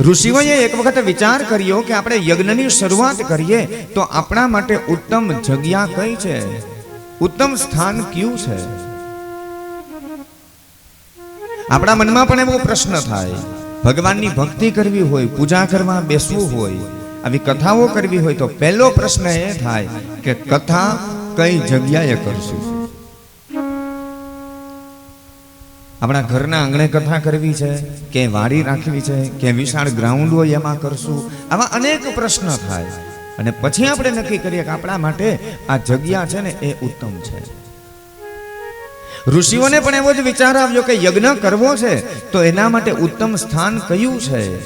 ઋષિઓએ એક વખત વિચાર કર્યો કે આપણે યજ્ઞની શરૂઆત કરીએ તો આપણા માટે ઉત્તમ જગ્યા કઈ છે? ઉત્તમ સ્થાન કયું છે? આપણા મનમાં પણ એવો પ્રશ્ન થાય. ભગવાનની ભક્તિ કરવી હોય, પૂજા કરવા બેસવું હોય, આવી કથાઓ કરવી હોય તો પહેલો પ્રશ્ન એ થાય કે કથા કઈ જગ્યાએ કરશું? આપણા ઘરના આંગણે કથા કરવી છે, કે વાડી રાખવી છે, કે વિશાળ ગ્રાઉન્ડ હોય એમાં કરશું, આવા અનેક પ્રશ્ન થાય. અને પછી આપણે નક્કી કરીએ કે આપણા માટે આ જગ્યા છે ને એ ઉત્તમ છે. ઋષિઓને પણ એવો જ વિચાર આવ્યો કે યજ્ઞ કરવો છે, તો એના માટે ઉત્તમ સ્થાન કયું છે?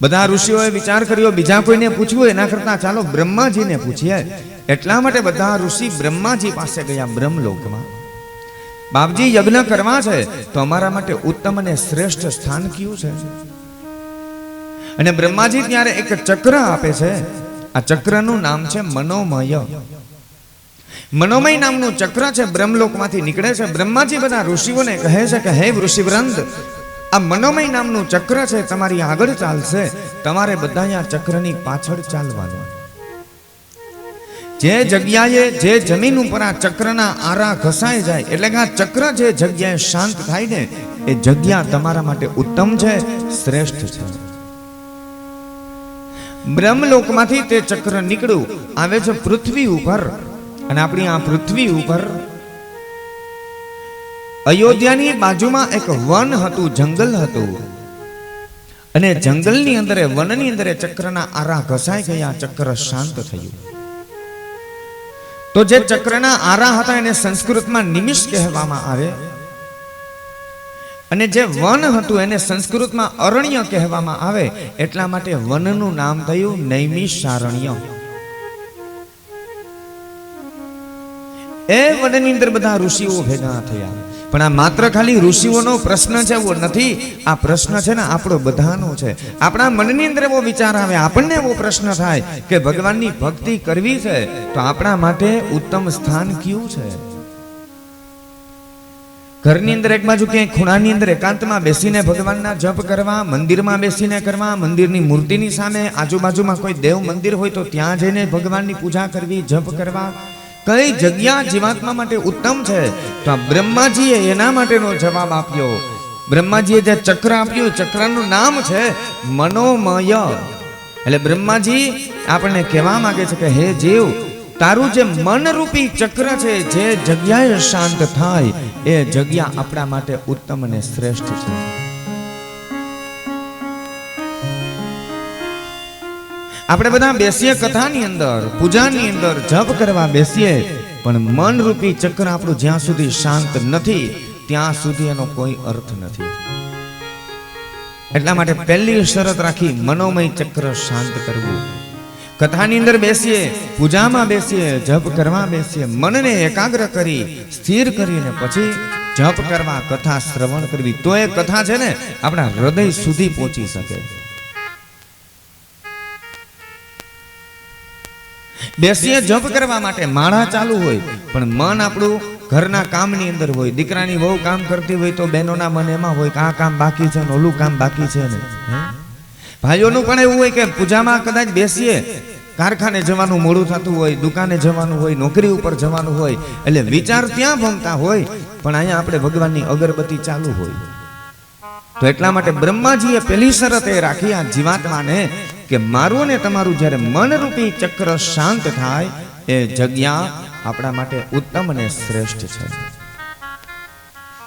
બધા ઋષિઓએ વિચાર કર્યો, બીજા કોઈને પૂછવું એના કરતા ચાલો બ્રહ્માજીને પૂછીએ. એટલા માટે બધા ઋષિ બ્રહ્માજી પાસે ગયા બ્રહ્મલોકમાં. બાપજી, યજ્ઞ કરવા છે. તો અમારા માટે ઉત્તમ અને શ્રેષ્ઠ સ્થાન કયું છે? અને બ્રહ્માજી ત્યારે એક ચક્ર આપે છે. આ ચક્રનું નામ છે મનોમય. મનોમય નામનું ચક્ર છે, બ્રહ્મલોકમાંથી નીકળે છે. બ્રહ્માજી બધા ઋષિઓને કહે છે કે, હે ઋષિવ્રંદ આ મનોમય નામનું ચક્ર છે, તમારી આગળ ચાલશે. તમારે બધા આ ચક્રની પાછળ ચાલવાનું. જે જગ્યાએ જે જમીન ઉપર આ ચક્રના આરા ઘસાઈ જાય, એટલે કે આ ચક્ર જે જગ્યાએ શાંત થાય ને, એ જગ્યા તમારા માટે ઉત્તમ છે, શ્રેષ્ઠ છે. બ્રહ્મલોકમાંથી તે ચક્ર નીકળ્યું, આવે છે પૃથ્વી ઉપર. અને આપણી આ પૃથ્વી ઉપર અયોધ્યાની બાજુમાં એક વન હતું, જંગલ હતું. અને જંગલની અંદર વનની અંદર ચક્રના આરા ઘસાઈ ગયા, ચક્ર શાંત થયું. તો જે ચક્રના આરા હતા એને સંસ્કૃતમાં નિમિષ કહેવામાં આવે. અને જે વન હતું એને સંસ્કૃતમાં અરણ્ય કહેવામાં આવે. એટલા માટે વનનું નામ થયું નૈમિષારણ્ય. એ વનની અંદર બધા ઋષિઓ ભેગા થયા. પણ આ માત્ર ખાલી ઋષિઓનો પ્રશ્ન છે એવો નથી. આ પ્રશ્ન છે ને આપણો બધાનો છે. આપણા મનની અંદર એવો વિચાર આવે, આપણને એવો પ્રશ્ન થાય કે ભગવાનની ભક્તિ કરવી છે તો આપણા માટે ઉત્તમ સ્થાન કયું છે? ઘરની અંદર એક બાજુ ક્યાંય ખૂણાની અંદર એકાંતમાં બેસીને ભગવાનના જપ કરવા, મંદિરમાં બેસીને કરવા, મંદિરની મૂર્તિની સામે આજુબાજુમાં કોઈ દેવ મંદિર હોય તો ત્યાં જઈને ભગવાનની પૂજા કરવી, જપ કરવા કઈ જગ્યા જીવાત્મા માટે ઉત્તમ છે? તો આ બ્રહ્માજીએ એના માટેનો જવાબ આપ્યો. બ્રહ્માજીએ જે ચક્ર આપ્યું, ચક્રનું નામ છે મનોમય. એટલે બ્રહ્માજી આપણને કહેવા માંગે છે કે, હે જીવ, તારું જે મનરૂપી ચક્ર છે, જે જગ્યાએ શાંત થાય, એ જગ્યા આપણા માટે ઉત્તમ અને શ્રેષ્ઠ છે. આપણે બધા બેસીએ કથાની અંદર, પૂજાની અંદર, જપ કરવા બેસીએ, પણ મનરૂપી ચક્ર આપણું જ્યાં સુધી શાંત નથી, ત્યાં સુધી એનો કોઈ અર્થ નથી. એટલા માટે પહેલી શરત રાખી મનોમય ચક્ર શાંત કરવું. કથાની અંદર બેસીએ, પૂજામાં બેસીએ, જપ કરવા બેસીએ, મનને એકાગ્ર કરી, સ્થિર કરીને પછી જપ કરવા, કથા શ્રવણ કરવી. તો એ કથા છે ને, આપણા હૃદય સુધી પહોંચી શકે. બેસીએ જપ કરવા માટે માળા ચાલુ હોય પણ મન આપણું ઘરના કામની અંદર હોય. દીકરાની બહુ કામ કરતી હોય તો બહેનોના મન એમાં હોય કે આ કામ બાકી છે ને ઓલું કામ બાકી છે ને ભાઈઓનું પણ એવું હોય કે પૂજામાં કદાચ બેસીએ કારખાને જવાનું મોડું થતું હોય દુકાને જવાનું હોય નોકરી ઉપર જવાનું હોય એટલે વિચાર ત્યાં ભમતા હોય પણ અહીંયા આપણે ભગવાનની અગરબત્તી ચાલુ હોય. તો એટલા માટે બ્રહ્માજીએ પહેલી શરત એ રાખી આ જીવાત્માને કે મારું ને તમારું જ્યારે મનરૂપી ચક્ર શાંત થાય, એ જગ્યા આપણા માટે ઉત્તમ અને શ્રેષ્ઠ છે.